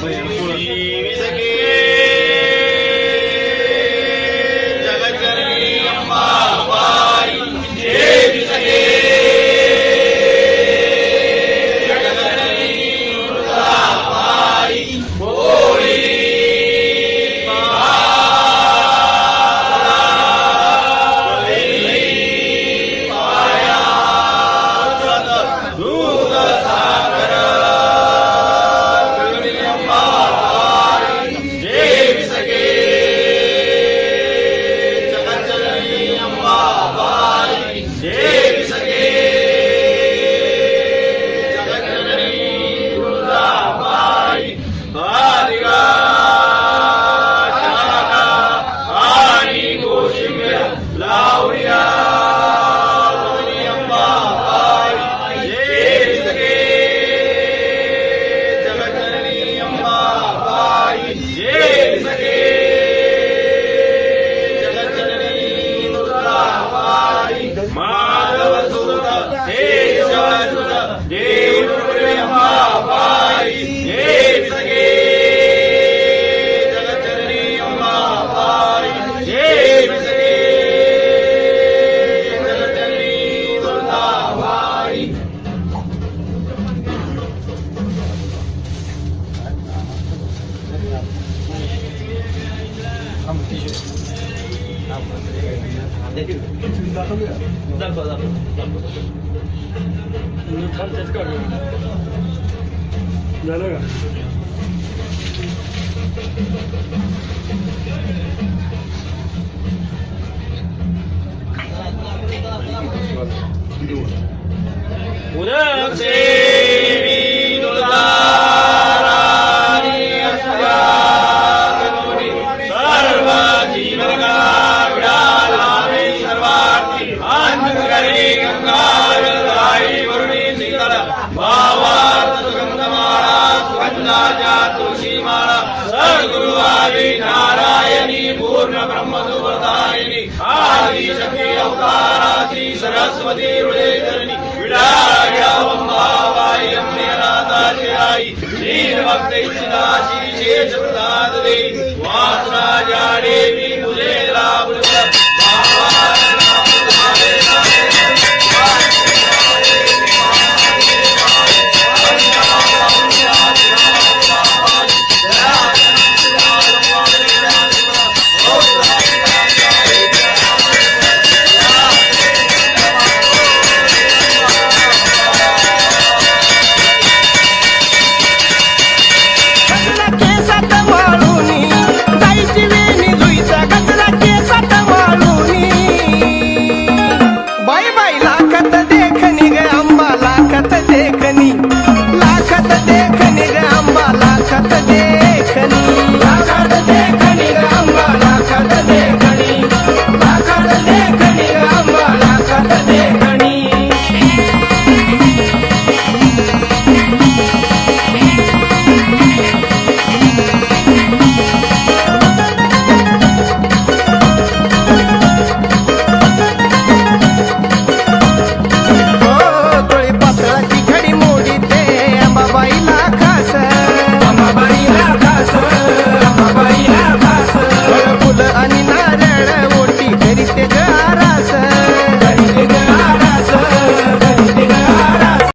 Bueno, pues... दाखव दाखव दाखव खालच्याच काढ झालं का ഓംകാരാതി സരസ്വതി ഹൃദയധരണി വിടാഢ്യാവായി അമ്മയനാഥാശയായി ശ്രീഭക്തൈ ശ്രീശേഷ പ്രസാദേ വാസരാജാടേവി.